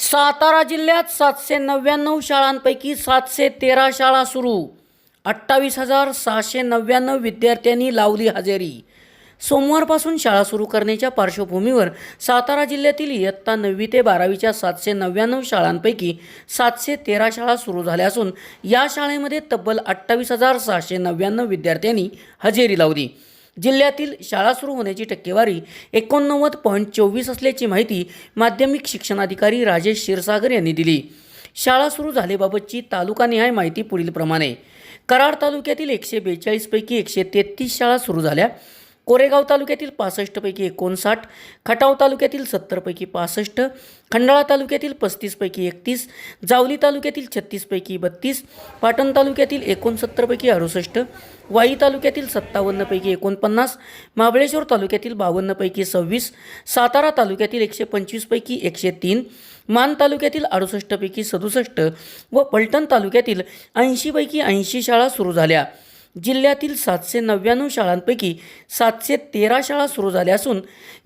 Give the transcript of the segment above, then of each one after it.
सातारा जिल्ह्यात सातशे नव्याण्णव शाळांपैकी सातशे तेरा शाळा सुरू. अठ्ठावीस हजार सहाशे नव्याण्णव विद्यार्थ्यांनी लावली हजेरी. सोमवारपासून शाळा सुरू करण्याच्या पार्श्वभूमीवर सातारा जिल्ह्यातील इयत्ता नववी ते बारावीच्या सातशे नव्याण्णव शाळांपैकी सातशे तेरा शाळा सुरू झाल्या असून या शाळेमध्ये तब्बल अठ्ठावीस हजार सहाशे नव्याण्णव विद्यार्थ्यांनी हजेरी लावली. जिल्ह्यातील शाळा सुरू होण्याची टक्केवारी एकोणनव्वद पॉईंट चोवीस असल्याची माहिती माध्यमिक शिक्षणाधिकारी राजेश क्षीरसागर यांनी दिली. शाळा सुरू झाल्याबाबतची तालुकानिहाय माहिती पुढीलप्रमाणे. कराड तालुक्यातील एकशे बेचाळीसपैकी एकशे तेहतीस शाळा सुरू झाल्या. कोरेगाव तालुक्यातील पासष्टपैकी एकोणसाठ खटाव तालुक्यातील सत्तरपैकी पासष्ट खंडाळा तालुक्यातील पस्तीसपैकी एकतीस जावली तालुक्यातील छत्तीसपैकी बत्तीस पाटण तालुक्यातील एकोणसत्तरपैकी अडुसष्ट वाई तालुक्यातील सत्तावन्नपैकी एकोणपन्नास महाबळेश्वर तालुक्यातील बावन्नपैकी सव्वीस सातारा तालुक्यातील एकशे पंचवीसपैकी एकशे तीन मान तालुक्यातील अडुसष्टपैकी सदुसष्ट व पलटण तालुक्यातील ऐंशीपैकी ऐंशी शाळा सुरू झाल्या. जिल्ह्यातील सातशे नव्याण्णव शाळांपैकी सातशे तेरा शाळा सुरू झाल्या असून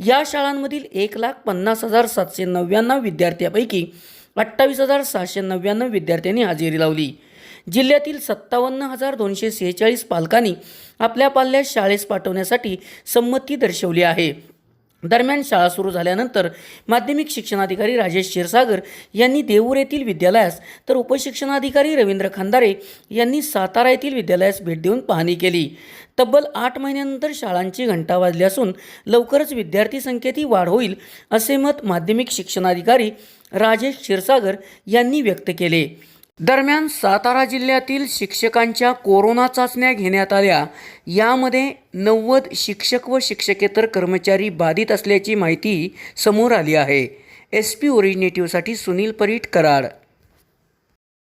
या शाळांमधील एक लाख पन्नास हजार सातशे नव्याण्णव विद्यार्थ्यांपैकी अठ्ठावीस हजार सहाशे नव्याण्णव विद्यार्थ्यांनी हजेरी लावली. जिल्ह्यातील सत्तावन्न हजार दोनशे सेहेचाळीस पालकांनी आपल्या पाल्यास शाळेस पाठवण्यासाठी संमती दर्शवली आहे. दरम्यान शाळा सुरू झाल्यानंतर माध्यमिक शिक्षणाधिकारी राजेश क्षीरसागर यांनी देऊर येथील विद्यालयास तर उपशिक्षणाधिकारी रवींद्र खंदारे यांनी सातारा येथील विद्यालयास भेट देऊन पाहणी केली. तब्बल आठ महिन्यानंतर शाळांची घंटा वाजली असून लवकरच विद्यार्थी संख्येतही वाढ होईल असे मत माध्यमिक शिक्षणाधिकारी राजेश क्षीरसागर यांनी व्यक्त केले. दरम्यान सातारा जिल्ह्यातील शिक्षकांच्या कोरोना चाचण्या घेण्यात आल्या. यामध्ये नव्वद शिक्षक व शिक्षकेतर कर्मचारी बाधित असल्याची माहिती समोर आली आहे. एस पी ओरिजिनेटिव्हसाठी सुनील परीट कराड.